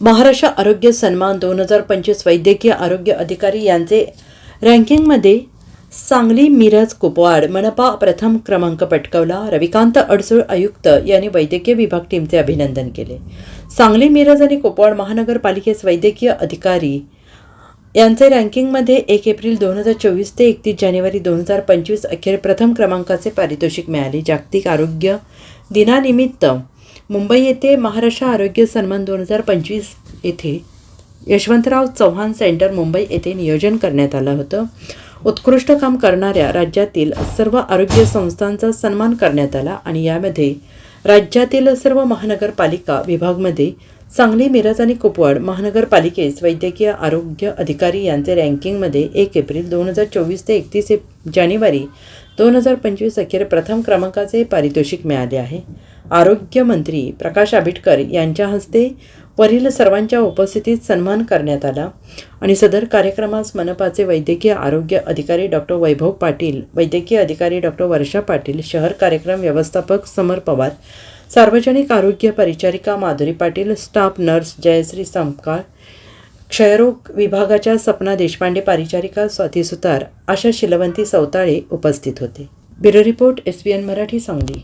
महाराष्ट्र आरोग्य सन्मान दोन हजार पंचवीस वैद्यकीय आरोग्य अधिकारी यांचे रँकिंगमध्ये सांगली मिरज कुपवाड मनपा प्रथम क्रमांक पटकावला. रविकांत अडसूळ आयुक्त यांनी वैद्यकीय विभाग टीमचे अभिनंदन केले. सांगली मिरज आणि कुपवाड महानगरपालिकेस वैद्यकीय अधिकारी यांचे रँकिंगमध्ये एक एप्रिल दोन हजार चोवीस ते एकतीस जानेवारी दोन हजार पंचवीस अखेर प्रथम क्रमांकाचे पारितोषिक मिळाले. जागतिक आरोग्य दिनानिमित्त मुंबई येथे महाराष्ट्र आरोग्य सन्मान दोन हजार पंचवीस येथे यशवंतराव चव्हाण सेंटर मुंबई येथे नियोजन करण्यात आलं होतं. उत्कृष्ट काम करणाऱ्या राज्यातील सर्व आरोग्य संस्थांचा सन्मान करण्यात आला आणि यामध्ये राज्यातील सर्व महानगरपालिका विभागमध्ये सांगली मिरज आणि कुपवाड महानगरपालिकेस वैद्यकीय आरोग्य अधिकारी यांचे रँकिंगमध्ये एक एप्रिल दोन हजार चोवीस ते एकतीस जानेवारी दोन हजार पंचवीस अखेर प्रथम क्रमांकाचे पारितोषिक मिळाले आहे. आरोग्यमंत्री प्रकाश आंबेडकर यांच्या हस्ते वरील सर्वांच्या उपस्थितीत सन्मान करण्यात आला आणि सदर कार्यक्रमास मनपाचे वैद्यकीय आरोग्य अधिकारी डॉक्टर वैभव पाटील वैद्यकीय अधिकारी डॉक्टर वर्षा पाटील शहर कार्यक्रम व्यवस्थापक समर पवार सार्वजनिक आरोग्य परिचारिका माधुरी पाटील स्टाफ नर्स जयश्री संपकाळ क्षयरोग विभागाच्या सपना देशपांडे परिचारिका स्वाती सुतार अशा शिलवंती सौताळे उपस्थित होते. Bureau report S B N Marathi Sangli.